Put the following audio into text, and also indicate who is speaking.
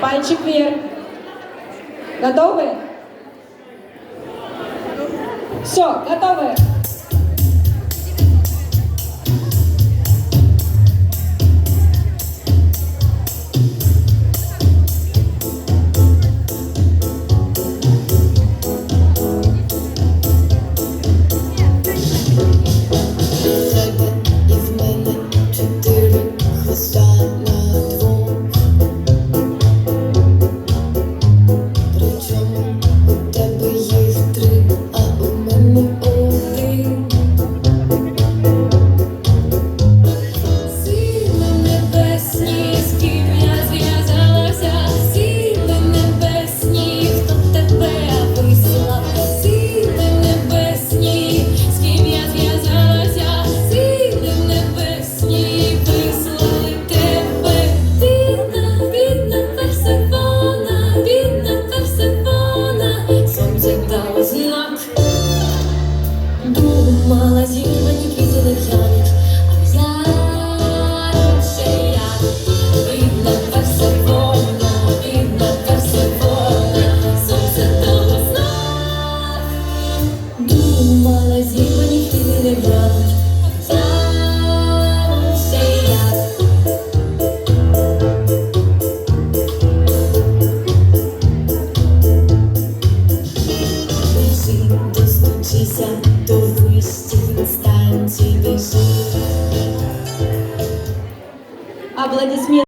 Speaker 1: Пальчик вверх. Готовы? Все, готовы.
Speaker 2: мала зірвані квіти лег'яні до вистів інстанцій десь.
Speaker 1: Аплодисменты.